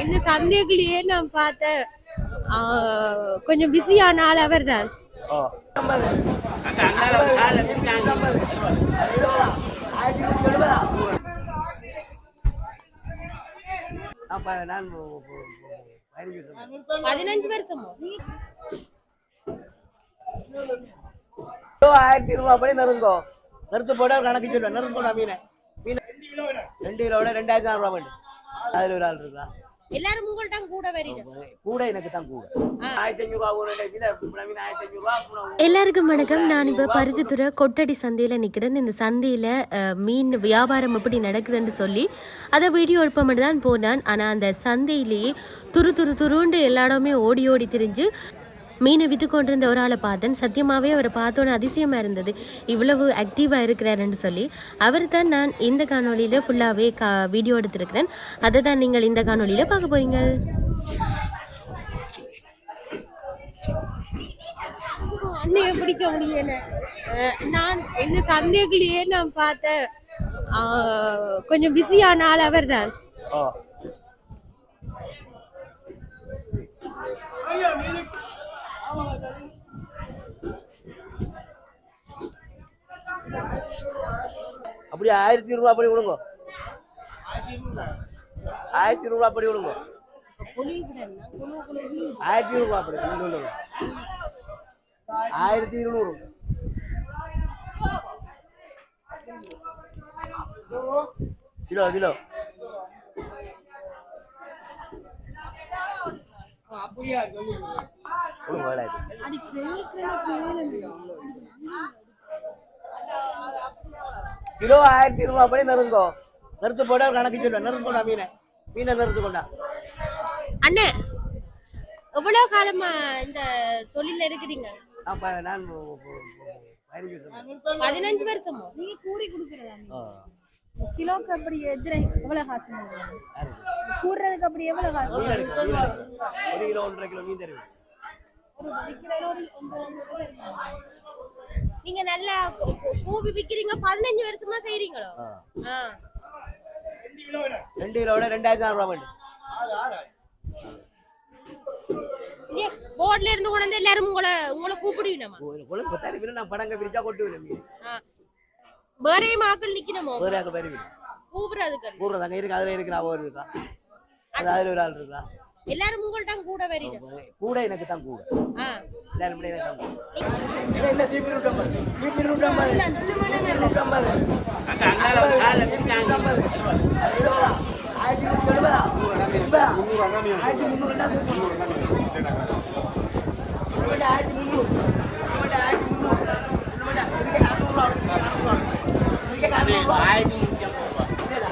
இந்த சந்தைக்குள்ளேயே நான் பார்த்த கொஞ்சம் பிஸியான ஆள் அவர் தான் நான் பதினஞ்சு வருஷம்? கிலோ ஆயிரத்தி ரூபா படி நெருங்கோ நிறுத்து போட கணக்கு சொல்லுவேன். நிறுத்தணும் மீனை. மீன். ரெண்டு கிலோட ரெண்டாயிரத்தி நானூறு ரூபா பண்ணு அதுல ஒரு ஆள் இருக்கா? எல்லாரும் உங்கள்ட்ட கூட வரீங்க. கூட எனக்கு தான் கூட. ஆயிரத்தி அஞ்சூறு ரூபா ஒரு ரெண்டு கிலோ மீன் ஆயிரத்தி அஞ்சூறு ரூபா கூட எல்லாருக்கும் வணக்கம். நான் இப்போ பருத்தித்துறை கொட்டடி சந்தையில் நிற்கிறேன் இந்த சந்தையில் மீன் வியாபாரம் எப்படி நடக்குதுன்னு சொல்லி அதை வீடியோ எடுப்ப மட்டும் தான் போனான். ஆனால் அந்த சந்தையிலேயே துரு துரு துருண்டு எல்லா இடமே ஓடி ஓடி திரிஞ்சு மீனை விற்று கொண்டிருந்த ஒரு ஆளை பார்த்தேன். சத்தியமாகவே அவரை பார்த்தோன்னே அதிசயமாக இருந்தது. இவ்வளவு ஆக்டிவாக இருக்கிறாருன்னு சொல்லி. அவர் தான் நான் இந்த காணொளியில் ஃபுல்லாகவே கா வீடியோ எடுத்திருக்கிறேன். அதை தான் நீங்கள் இந்த காணொளியில் பார்க்க போகிறீங்க அண்ணைய பிடிக்க முடியல. நான் இந்த சந்தைக்குள்ளேயே நான் பார்த்த கொஞ்சம் பிஸியான ஆள் அவர் தான் அப்படி ஆயிரத்தி ரூபா அப்படி விடுங்க. ஆயிரத்தி ரூபா அப்படி விடுங்க. ஆயிரத்தி ரூபா அப்படி. ஆயிரத்தி இருநூறு. Kilo kilo. வேலாயுது கிலோ ஆயிரத்தி ரூபா படி நெருங்கோ நிறுத்து போட கணக்கு சொல்லுவேன். நிறுத்து கொண்டா மீனை. மீனை நிறுத்து கொண்டா. அண்ணே எவ்வளவு காலமா இந்த தொழில இருக்கிறீங்க? நான் பதினஞ்சு வருஷம். நீங்க கூறி கொடுக்கறதா ஆ. கிலோக்கு அப்படி எதிர எவ்வளவு காசு யாருக்கு? கூறுறதுக்கு அப்படி எவ்வளவு காசு. ஒரு கிலோ ஒன்றரை கிலோ மீன் தருவேன். நீங்க நல்லா கூ- கூ- கூவி விக்கிறீங்க பதினஞ்சு வருஷமா செய்றீங்களோ. ரெண்டு கிலோட ரெண்டாயிரத்தி இங்க போர்ட்ல இருந்து கொண்டு எல்லாரும் உங்களை உங்களை கூப்பிடுவீனமா? நான் படங்க பிரிச்சா கொட்டு வேறே மாக்கள் நிக்கணுமோ? வேற பேரு மீன் கூப்பிடுறதுக்கு கூடுறது அங்கே இருக்கு அதில் இருக்கு நான் ஒரு இருக்கா? அது அதில் ஒரு ஆள் இருக்கா? எல்லாரும் உங்கள்ட்ட கூட வரீங்க கூட எனக்கு தான் கூட. ஆ. எல்லாரும் எனக்கு தான் கூட. என்ன தீபி நூற்றம்பது தீபி நூற்றம்பது நூற்றம்பது நூற்றம்பது எழுபதா? ஆயிரத்தி நூற்றி எழுபதா? எண்பதா? ஆயிரத்தி முந்நூறு ஆயிரத்தி முந்நூறு ஆயிரத்தி முந்நூறு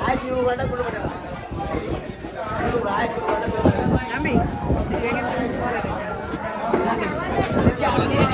ஆயிரத்தி நூறு வேண்டாம் கொண்டு போட்டேன் ஆயிரத்தி நூறு ஆயிரத்தி முன்னூறு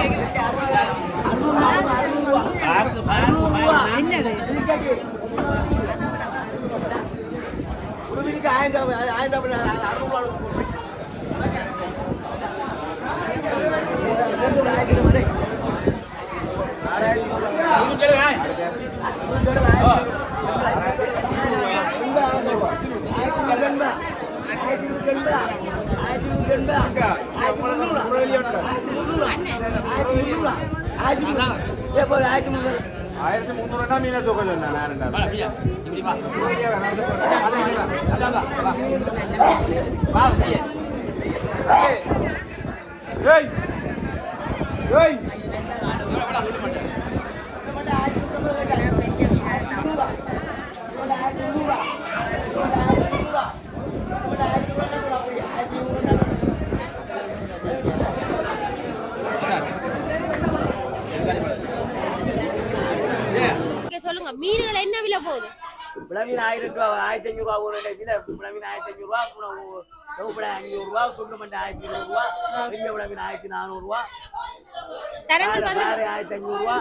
ആയിരത്തി നൂറ്റി എൺപത് ആയിരത്തി നൂറ്റി എൺപത് ആയിരത്തി മുന്നൂറ് ആയിരത്തി മുന്നൂറ് ആയിരത്തി മുന്നൂറ് ആയിരത്തി മുന്നൂറ് എപ്പോൾ ആയിരത്തി മുന്നൂറ് ആയിരത്തി മുന്നൂറ് മീനെ തുക ചൊല്ലാൻ ആരുണ്ടാവും விலை போகுது விளமீன் ஆயிரம் ரூபா ஆயிரத்தி அஞ்சூறு ரூபா ஒரு கிலோ விளமீன் ஆயிரத்தி அஞ்சூறு ரூபா செவப்படை அஞ்சூறு ரூபா சுண்டு மண்டை ஆயிரத்தி இருநூறு ரூபா பெரிய விளமீன் ஆயிரத்தி நானூறு ரூபா சரக்கு வந்து வேற ஆயிரத்தி அஞ்சூறு ரூபா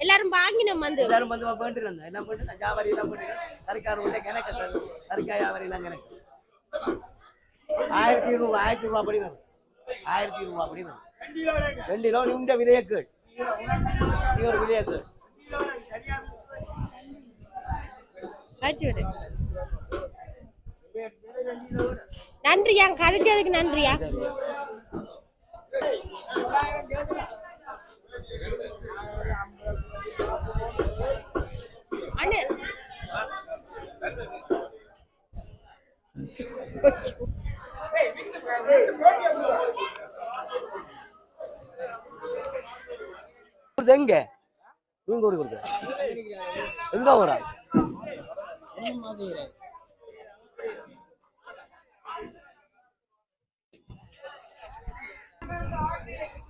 எல்லாரும் வாங்கினோம் வந்து எல்லாரும் வந்து பண்ணிட்டு இருந்தேன் என்ன பண்ணிட்டு வியாபாரி எல்லாம் பண்ணிட்டு கறிக்கார உள்ள கிணக்கு கறிக்காய் வியாபாரி எல்லாம் கிணக்கு ஆயிரத்தி இருநூறு ஆயிரத்தி ரூபா படி வரும் ஆயிரத்தி ரூபா படி வரும் ரெண்டு கிலோ நிமிட விலையை கேள் நீ ஒரு விலையை கேள் காய்ச்சி நன்றியா? கதைச்சதுக்கு நன்றியா? அண்ணே. இது எங்க? நீங்க ஒரு கொடுக்க எங்க ஊரா